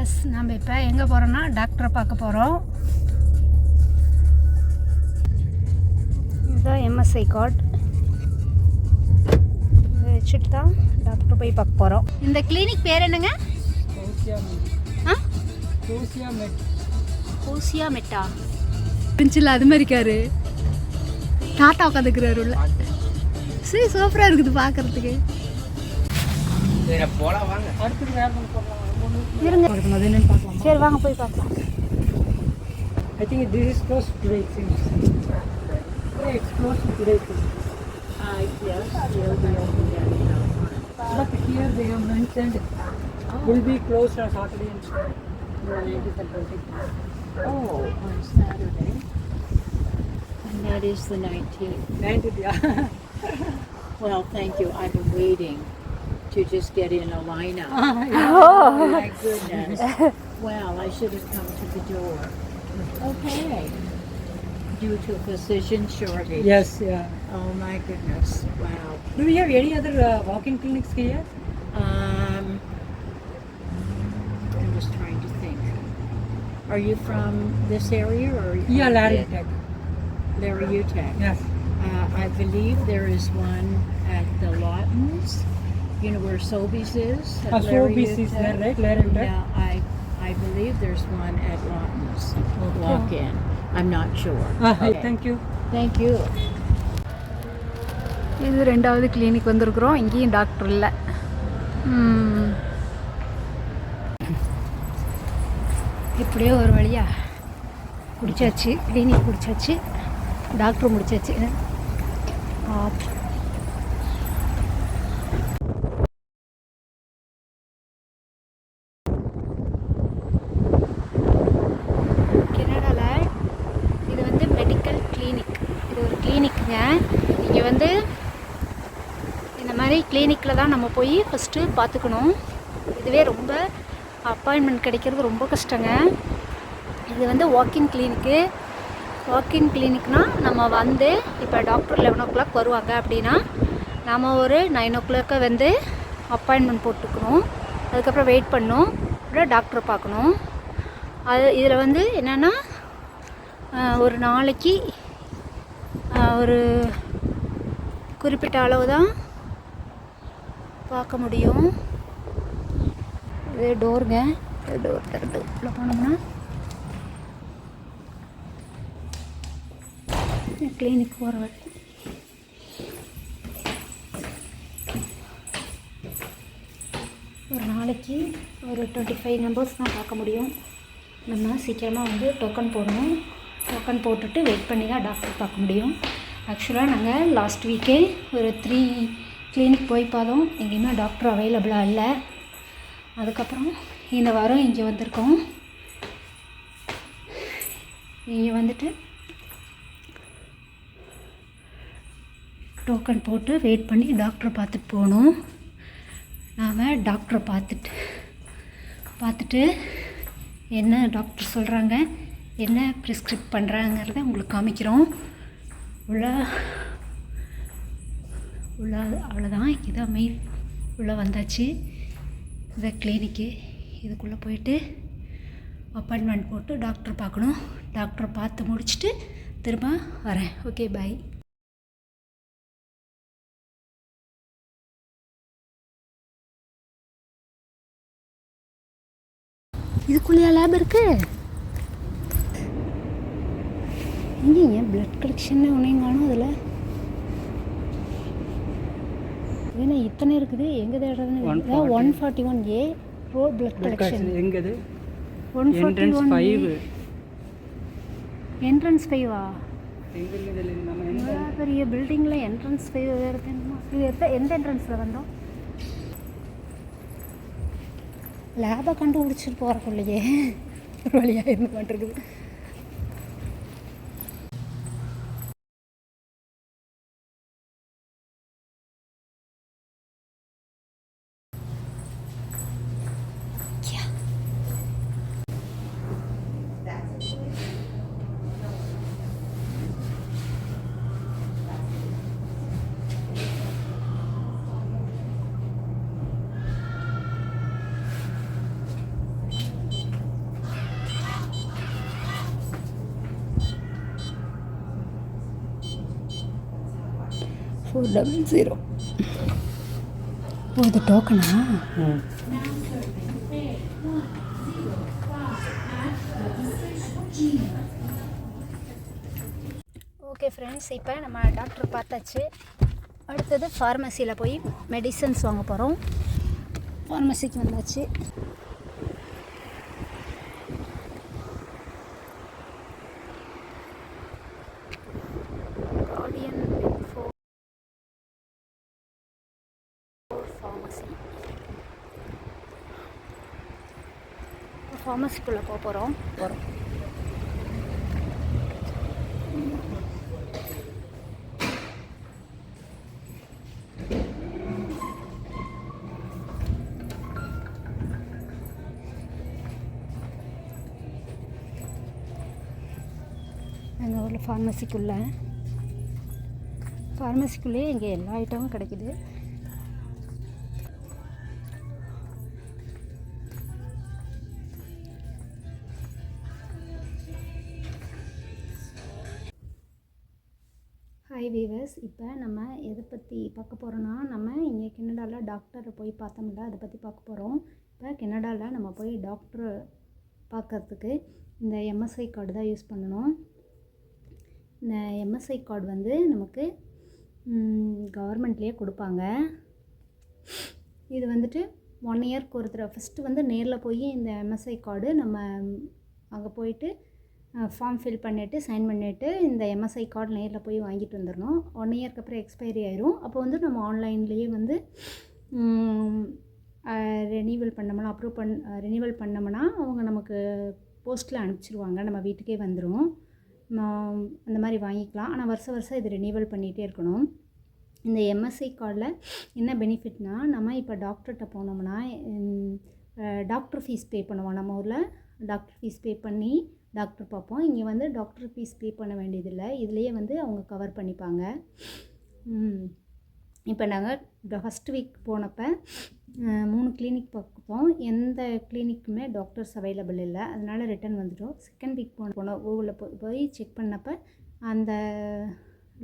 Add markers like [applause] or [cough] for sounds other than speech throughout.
S நம்ம இப்போ எங்கே போகிறோன்னா டாக்டரை பார்க்க போகிறோம் இதுதான் எம்எஸ்ஐ கார்டு இதை வச்சுட்டு தான் டாக்டர் போய் பார்க்க போகிறோம் இந்த கிளினிக் பேர் என்னங்க? ஆ? கோசியா மெட்டா பெஞ்சில் அது மாதிரி இருக்காரு. டாட்டா உட்காந்துக்கிறாரு உள்ள. சரி சூப்பராக இருக்குது பார்க்கறதுக்கு. போலாம் வாங்க. இருங்க சரி வாங்க போய் பார்க்கலாம் I think this is close to today, it seems. Yeah, it's close to today. it seems. But here they have mentioned will be closed on Saturday and Sunday. No, it is a Thursday. Oh, on Saturday. And that is the 19th. Nine to yeah. Well, thank you. I've been waiting to just get in a lineup. [laughs] Oh. My goodness. [laughs] Well, I should have come to the door. Okay. Due to physician shortage. Yes, yeah. Oh my goodness. Wow. Do we have any other uh, walk-in clinics here? Um, I'm just trying to think. Are you from this area or? Yeah, Larry Tech. Larry Tech. Yes. Uh, I believe there is one at the Lawtons, you know where Sobeys is. Uh, Sobeys is there, right? Larry. Yeah, I, I believe there's one at Lawtons. Walk in. I'm not sure. Ah, hi, Okay. thank you. Thank you. இது ரெண்டாவது clinic வந்திருக்கிறோம் இங்கேயும் doctor இல்லை ம். எப்படியோ ஒரு வழியா குடிச்சாச்சு கிளினிக் குடிச்சாச்சு டாக்டர் முடிச்சாச்சு ஆப். கனடாவில் இது வந்து மெடிக்கல் கிளினிக் இது ஒரு கிளினிக்குங்க இங்கே வந்து போய் கிளினிக்கில் தான் நம்ம போய் ஃபஸ்ட்டு பார்த்துக்கணும். இதுவே ரொம்ப அப்பாயின்மெண்ட் கிடைக்கிறது ரொம்ப கஷ்டங்க. இது வந்து வாக்கிங் கிளினிக்கு வாக்கிங் கிளினிக்னால் நம்ம வந்து இப்போ டாக்டர் லெவன் ஓ கிளாக் வருவாங்க அப்படின்னா நம்ம ஒரு நைன் ஓ கிளாக்கு வந்து அப்பாயின்மெண்ட் போட்டுக்கணும். அதுக்கப்புறம் வெயிட் பண்ணும். அப்புறம் டாக்டரை பார்க்கணும். அது இதில் வந்து என்னென்னா ஒரு நாளைக்கு ஒரு குறிப்பிட்ட அளவு தான் பார்க்க முடியும். இது டோருங்க டோர் திறந்து. உள்ளே போனோம்னா கிளினிக் போகிற வழி ஒரு நாளைக்கு ஒரு டுவெண்ட்டி ஃபைவ் நம்பர்ஸ் தான் பார்க்க முடியும். நம்ம சீக்கிரமாக வந்து டோக்கன் போடணும். டோக்கன் போட்டுட்டு வெயிட் பண்ணி தான் டாக்டர் பார்க்க முடியும். ஆக்சுவலாக நாங்கள் லாஸ்ட் வீக்கே ஒரு த்ரீ கிளினிக் போய் பார்த்தோம் எங்கேயுமே டாக்டர் அவைலபிளாக இல்லை. அதுக்கப்புறம் இந்த வாரம் இங்கே வந்திருக்கோம். இங்கே வந்துட்டு டோக்கன் போட்டு வெயிட் பண்ணி டாக்டரை பார்த்துட்டு போகணும். நாம் டாக்டரை பார்த்துட்டு பார்த்துட்டு என்ன டாக்டர் சொல்கிறாங்க என்ன ப்ரிஸ்கிரிப்ட் பண்ணுறாங்கிறத உங்களுக்கு காமிக்கிறோம். உள்ள உள்ளே அவ்வளோதான் இதான் மெயின் உள்ளே வந்தாச்சு. இதை கிளினிக்கு இதுக்குள்ளே போயிட்டு அப்பாயின்மெண்ட் போட்டு டாக்டர் பார்க்கணும். டாக்டரை பார்த்து முடிச்சுட்டு திரும்ப வரேன். ஓகே பாய் இதுக்குள்ளேயா லேப் இருக்கு? ஏன் பிளட் கலெக்ஷன் ஒன்றையும் காணும் அதில். ஏன்னா இத்தனை இருக்குது எங்கே தேடுறதுன்னு 140. One forty one A road blood collection எங்கது? One forty one five. Entrance ஃபைவா பெரிய பில்டிங்கில் என்ட்ரன்ஸ் ஃபைவ் வேறு தெரியுமா? இது எத்த எந்த என்ட்ரன்ஸில் வந்தோம்? லேபை கண்டுபிடிச்சிட்டு போகிறக்குள்ளையே ஒரு வழியாக இருந்து பண்ணிருக்குது ஃபோர் டபுள் ஜீரோ ஓ இது டோக்கனா ம் ஓகே ஃப்ரெண்ட்ஸ் இப்போ நம்ம டாக்டர் பார்த்தாச்சு. அடுத்தது ஃபார்மசியில் போய் மெடிசன்ஸ் வாங்க போகிறோம் ஃபார்மசிக்கு வந்தாச்சு கார்டியன் ஃபோர் ஃபார்மசி தாமஸ்குள்ளே போக போகிறோம். போகிறோம். எங்கள் ஊரில் ஃபார்மசிக்குள்ளே. ஃபார்மசிக்குள்ளேயே இங்கே எல்லா ஐட்டமும் கிடைக்குது. ஹாய் வீவர்ஸ் இப்போ நம்ம எதை பற்றி பார்க்க போகிறோன்னா நம்ம இங்கே கெனடாவில் டாக்டரை போய் பார்த்தோம்ல அதை பற்றி பார்க்க போகிறோம் இப்போ கெனடாவில் நம்ம போய் டாக்டர் பார்க்கறதுக்கு இந்த எம்எஸ்ஐ கார்டு தான் யூஸ் பண்ணணும். இந்த எம்எஸ்ஐ கார்டு வந்து நமக்கு கவர்மெண்ட்லேயே கொடுப்பாங்க. இது வந்துட்டு ஒன் இயர்க்கு ஒருத்தர் ஃபஸ்ட்டு வந்து நேரில் போய் இந்த எம்எஸ்ஐ கார்டு நம்ம அங்கே போயிட்டு ஃபார்ம் ஃபில் பண்ணிவிட்டு சைன் பண்ணிவிட்டு இந்த எம்எஸ்ஐ கார்டு நேரில் போய் வாங்கிட்டு வந்துடணும் ஒன் இயர்க்கு அப்புறம் எக்ஸ்பைரி ஆயிரும். அப்போ வந்து நம்ம ஆன்லைன்லேயே வந்து ரெனியூவல் பண்ணோம்னா அப்ரூவ் பண் ரெனியூவல் பண்ணோம்னா அவங்க நமக்கு போஸ்ட்டில் அனுப்பிச்சிருவாங்க. நம்ம வீட்டுக்கே வந்துடும் அந்த மாதிரி வாங்கிக்கலாம். ஆனால் வருஷம் வருஷம் இது ரெனியூவல் பண்ணிகிட்டே இருக்கணும். இந்த எம்எஸ்சி கார்டில் என்ன பெனிஃபிட்னால் நம்ம இப்போ டாக்டர்கிட்ட போனோம்னா டாக்டர் ஃபீஸ் பே பண்ணுவோம். நம்ம ஊரில் டாக்டர் ஃபீஸ் பே பண்ணி டாக்டர் பார்ப்போம். இங்கே வந்து டாக்டர் ஃபீஸ் பே பண்ண வேண்டியதில்லை. இதுலேயே வந்து அவங்க கவர் பண்ணிப்பாங்க. இப்போ நாங்கள் ஃபஸ்ட் வீக் போனப்போ மூணு கிளினிக் பார்த்தோம் எந்த கிளினிக்குமே டாக்டர்ஸ் அவைலபிள் இல்லை. அதனால் ரிட்டன் வந்துட்டோம். செகண்ட் வீக் போன போனோம் ஊரில் போய் போய் செக் பண்ணப்போ அந்த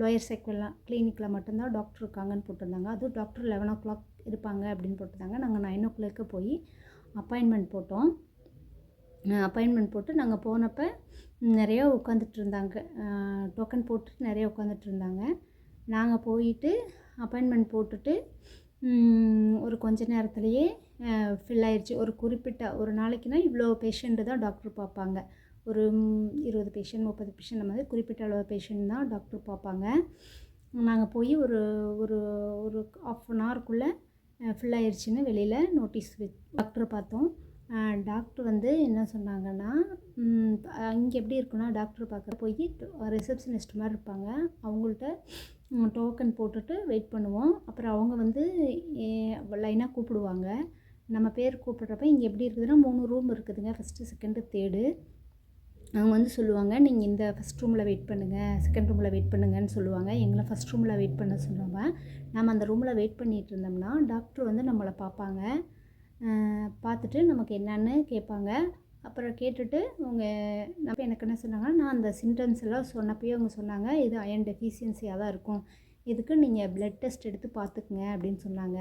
லோயர் செக்வெல்லாம் கிளினிக்கில் மட்டும்தான் டாக்டர் இருக்காங்கன்னு போட்டிருந்தாங்க. அதுவும் டாக்டர் லெவன் ஓ கிளாக் இருப்பாங்க அப்படின்னு போட்டிருந்தாங்க. நாங்கள் நைன் ஓ கிளாக்கு போய் அப்பாயின்மெண்ட் போட்டோம். அப்பாயின்மெண்ட் போட்டு நாங்கள் போனப்போ நிறையா உட்காந்துட்டு இருந்தாங்க. டோக்கன் போட்டுட்டு நிறைய உட்காந்துட்டு இருந்தாங்க. நாங்கள் போயிட்டு அப்பாயின்மெண்ட் போட்டுட்டு ஒரு கொஞ்ச நேரத்துலையே ஃபில் ஆயிடுச்சு ஒரு குறிப்பிட்ட ஒரு நாளைக்குனா இவ்வளோ பேஷண்ட்டு தான் டாக்டர் பார்ப்பாங்க. ஒரு இருபது பேஷண்ட் முப்பது பேஷண்ட் அந்த மாதிரி குறிப்பிட்ட அளவு பேஷண்ட் தான் டாக்டர் பார்ப்பாங்க. நாங்கள் போய் ஒரு ஒரு ஒரு ஆஃப் அன் ஹவருக்குள்ளே ஃபில் ஆயிடுச்சின்னு வெளியில் நோட்டீஸ் டாக்டர் பார்த்தோம். டாக்டர் வந்து என்ன சொன்னாங்கன்னா இங்கே எப்படி இருக்குன்னா டாக்டர் பார்க்க போய் ரிசப்ஷனிஸ்ட் மாதிரி இருப்பாங்க. அவங்கள்ட்ட டோக்கன் போட்டுட்டு வெயிட் பண்ணுவோம். அப்புறம் அவங்க வந்து லைனாக கூப்பிடுவாங்க. நம்ம பேர் கூப்பிட்றப்ப இங்கே எப்படி இருக்குதுன்னா மூணு ரூம் இருக்குதுங்க. ஃபஸ்ட்டு செகண்டு தேர்டு அவங்க வந்து சொல்லுவாங்க நீங்கள் இந்த ஃபஸ்ட் ரூமில் வெயிட் பண்ணுங்கள் செகண்ட் ரூமில் வெயிட் பண்ணுங்கன்னு சொல்லுவாங்க. எங்களை ஃபஸ்ட் ரூமில் வெயிட் பண்ண சொல்லுவாங்க. நம்ம அந்த ரூமில் வெயிட் பண்ணிகிட்டு இருந்தோம்னா டாக்டர் வந்து நம்மளை பார்ப்பாங்க. பார்த்துட்டு நமக்கு என்னன்னு கேட்பாங்க. அப்புறம் கேட்டுட்டு அவங்க நம்ம எனக்கு என்ன சொன்னாங்கன்னா நான் அந்த சிம்டம்ஸ் எல்லாம் சொன்னப்பயே அவங்க சொன்னாங்க இது அயன் டெஃபிஷியன்சியாக தான் இருக்கும். இதுக்கு நீங்கள் ப்ளட் டெஸ்ட் எடுத்து பார்த்துக்குங்க அப்படின்னு சொன்னாங்க.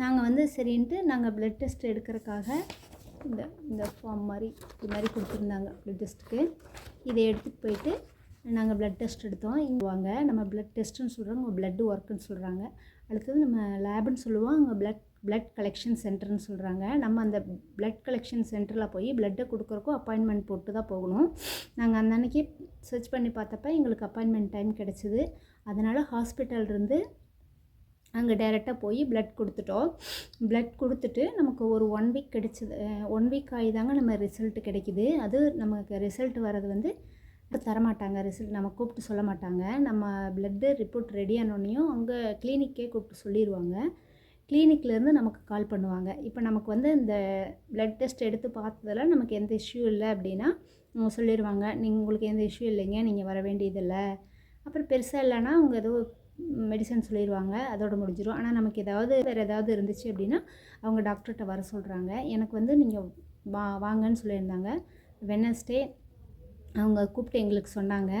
நாங்கள் வந்து சரின்ட்டு நாங்கள் ப்ளட் டெஸ்ட் எடுக்கிறதுக்காக இந்த இந்த ஃபார்ம் மாதிரி இது மாதிரி கொடுத்துருந்தாங்க ப்ளட் டெஸ்ட்டுக்கு இதை எடுத்துகிட்டு போயிட்டு நாங்கள் ப்ளட் டெஸ்ட் எடுத்தோம். இங்கே வாங்க நம்ம ப்ளட் டெஸ்ட்டுன்னு சொல்கிறாங்க உங்கள் ப்ளட்டு ஒர்க்குன்னு சொல்கிறாங்க அடுத்தது நம்ம லேபுன்னு சொல்லுவோம் அங்கே ப்ளட் ப்ளட் கலெக்ஷன் சென்டர்னு சொல்கிறாங்க நம்ம அந்த ப்ளட் கலெக்ஷன் சென்டரில் போய் ப்ளட்டை கொடுக்குறக்கும் அப்பாயின்மெண்ட் போட்டு தான் போகணும். நாங்கள் அந்த அன்னைக்கு சர்ச் பண்ணி பார்த்தப்ப எங்களுக்கு அப்பாயின்மெண்ட் டைம் கிடச்சிது. அதனால் ஹாஸ்பிட்டல் இருந்து அங்கே டைரெக்டாக போய் ப்ளட் கொடுத்துட்டோம். ப்ளட் கொடுத்துட்டு நமக்கு ஒரு ஒன் வீக் கிடைச்சது. ஒன் வீக் ஆகிதாங்க நம்ம ரிசல்ட் கிடைக்கிது. அது நமக்கு ரிசல்ட் வர்றது வந்து தரமாட்டாங்க. ரிசல்ட் நம்ம கூப்பிட்டு சொல்ல மாட்டாங்க. நம்ம பிளட்டு ரிப்போர்ட் ரெடி ஆனோடனையும் அங்கே கிளினிக்கே கூப்பிட்டு சொல்லிடுவாங்க கிளினிக்லேருந்து நமக்கு கால் பண்ணுவாங்க. இப்போ நமக்கு வந்து இந்த ப்ளட் டெஸ்ட் எடுத்து பார்த்ததில் நமக்கு எந்த இஷ்யூ இல்லை அப்படின்னா அவங்க சொல்லிடுவாங்க நீங்கள் உங்களுக்கு எந்த இஷ்யூ இல்லைங்க நீங்கள் வர வேண்டியதில்லை. அப்புறம் பெருசாக இல்லைன்னா அவங்க ஏதோ மெடிசன் சொல்லிடுவாங்க அதோட முடிஞ்சிடும் ஆனால் நமக்கு ஏதாவது வேறு ஏதாவது இருந்துச்சு அப்படின்னா அவங்க டாக்டர்கிட்ட வர சொல்கிறாங்க எனக்கு வந்து நீங்கள் வா வாங்கன்னு சொல்லியிருந்தாங்க. வெனஸ்டே அவங்க கூப்பிட்டு எங்களுக்கு சொன்னாங்க.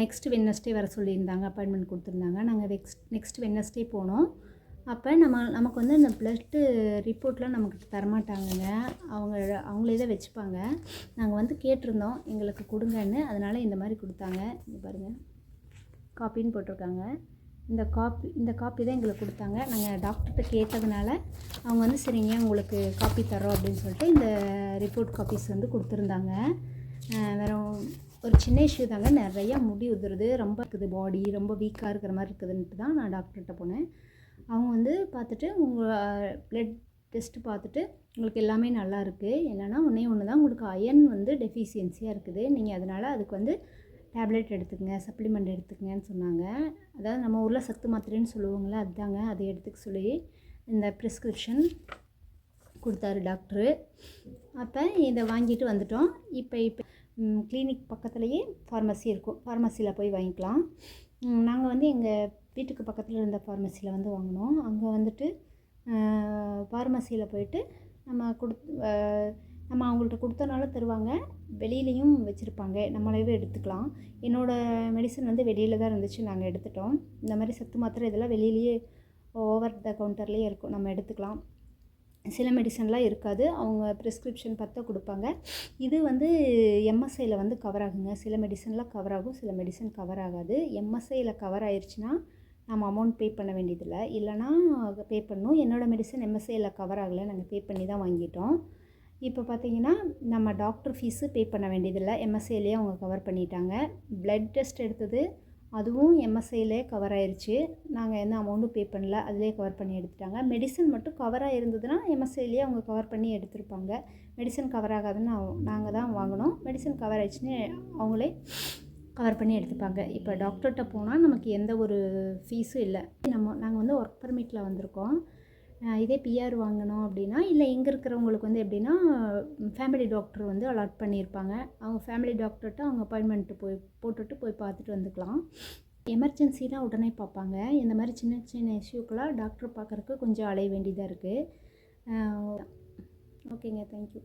நெக்ஸ்ட் வெட்னஸ்டே வர சொல்லியிருந்தாங்க அப்பாயின்மெண்ட் கொடுத்துருந்தாங்க. நாங்கள் நெக்ஸ்ட் நெக்ஸ்ட் வெட்னஸ்டே போனோம். அப்போ நம்ம நமக்கு வந்து அந்த ப்ளட்டு ரிப்போர்ட்லாம் நமக்கு தரமாட்டாங்கங்க. அவங்க அவங்களே தான் வச்சுப்பாங்க. நாங்கள் வந்து கேட்டிருந்தோம் எங்களுக்கு கொடுங்கன்னு. அதனால் இந்த மாதிரி கொடுத்தாங்க. இங்கே பாருங்கள் காப்பின்னு போட்டிருக்காங்க. இந்த காப்பி இந்த காப்பி தான் எங்களுக்கு கொடுத்தாங்க. நாங்கள் டாக்டர்கிட்ட கேட்டதுனால அவங்க வந்து சரிங்க உங்களுக்கு காப்பி தரோம் அப்படின்னு சொல்லிட்டு இந்த ரிப்போர்ட் காப்பீஸ் வந்து கொடுத்துருந்தாங்க. வேறு ஒரு சின்ன இஷ்யூ தாங்க. நிறையா முடி உதிருது. ரொம்ப இருக்குது பாடி ரொம்ப வீக்காக இருக்கிற மாதிரி இருக்குதுன்ட்டு தான் நான் டாக்டர்கிட்ட போனேன். அவங்க வந்து பார்த்துட்டு உங்கள் ப்ளட் டெஸ்ட்டு பார்த்துட்டு உங்களுக்கு எல்லாமே நல்லா இருக்குது என்னென்னா ஒன்றே ஒன்று தான் உங்களுக்கு அயன் வந்து டெஃபிஷியன்சியாக இருக்குது. நீங்கள் அதனால் அதுக்கு வந்து டேப்லெட் எடுத்துக்கங்க சப்ளிமெண்ட் எடுத்துக்கங்கன்னு சொன்னாங்க. அதாவது நம்ம ஊரில் சத்து மாத்திரைன்னு சொல்லுவாங்களே அதுதாங்க. அதை எடுத்துக்க சொல்லி இந்த ப்ரிஸ்கிரிப்ஷன் கொடுத்தாரு டாக்டரு அப்போ இதை வாங்கிட்டு வந்துட்டோம். இப்போ இப்போ கிளினிக் பக்கத்துலேயே ஃபார்மசி இருக்கும். ஃபார்மசியில் போய் வாங்கிக்கலாம். நாங்கள் வந்து எங்கள் வீட்டுக்கு பக்கத்தில் இருந்த ஃபார்மசியில் வந்து வாங்கினோம். அங்கே வந்துட்டு ஃபார்மசியில் போயிட்டு நம்ம கொடுத் நம்ம அவங்கள்ட்ட கொடுத்தனால தருவாங்க. வெளியிலையும் வச்சுருப்பாங்க. நம்மளாவே எடுத்துக்கலாம். என்னோடய மெடிசன் வந்து வெளியில் தான் இருந்துச்சு. நாங்கள் எடுத்துட்டோம். இந்த மாதிரி சத்து மாத்திரை இதெல்லாம் வெளியிலேயே ஓவர் த கவுண்டர்லேயே இருக்கும். நம்ம எடுத்துக்கலாம். சில மெடிசன்லாம் இருக்காது. அவங்க ப்ரிஸ்கிரிப்ஷன் பார்த்தா கொடுப்பாங்க. இது வந்து எம்எஸ்ஐயில் வந்து கவர் ஆகுங்க. சில மெடிசன்லாம் கவர் ஆகும். சில மெடிசன் கவர் ஆகாது. எம்எஸ்ஐயில் கவர் ஆயிடுச்சுன்னா நம்ம அமௌண்ட் பே பண்ண வேண்டியதில்லை. இல்லைனா பே பண்ணணும். என்னோடய மெடிசன் எம்எஸ்ஏயில் கவர் ஆகலை. நாங்கள் பே பண்ணி தான் வாங்கிட்டோம். இப்போ பார்த்தீங்கன்னா நம்ம டாக்டர் ஃபீஸு பே பண்ண வேண்டியதில்லை. எம்எஸ்ஐலேயே அவங்க கவர் பண்ணிட்டாங்க. ப்ளட் டெஸ்ட் எடுத்தது அதுவும் எம்எஸ்ஐலே கவர் ஆயிடுச்சு நாங்கள் எந்த அமௌண்ட்டும் பே பண்ணல. அதிலே கவர் பண்ணி எடுத்துட்டாங்க. மெடிசன் மட்டும் கவராக இருந்ததுன்னா எம்எஸ்ஐலேயே அவங்க கவர் பண்ணி எடுத்திருப்பாங்க. மெடிசன் கவர் ஆகாதுன்னு நாங்கள் தான் வாங்கினோம் மெடிசன் கவர் ஆயிடுச்சுன்னு அவங்களே கவர் பண்ணி எடுத்துப்பாங்க. இப்போ டாக்டர்கிட்ட போனால் நமக்கு எந்த ஒரு ஃபீஸும் இல்லை. நம்ம நாங்கள் வந்து ஒர்க் பர்மிட்டில் வந்திருக்கோம். இதே பிஆர் வாங்கினோம் அப்படின்னா இல்லை இங்கே இருக்கிறவங்களுக்கு வந்து எப்படின்னா ஃபேமிலி டாக்டர் வந்து அலாட் பண்ணியிருப்பாங்க. அவங்க ஃபேமிலி டாக்டர்கிட்ட அவங்க அப்பாயின்மெண்ட்டு போய் போட்டுட்டு போய் பார்த்துட்டு வந்துக்கலாம். எமர்ஜென்சிலாம் உடனே பார்ப்பாங்க. இந்த மாதிரி சின்ன சின்ன இஷ்யூக்கெலாம் டாக்டர் பார்க்குறக்கு கொஞ்சம் அலைய வேண்டியதாக இருக்குது ஓகேங்க. தேங்க்யூ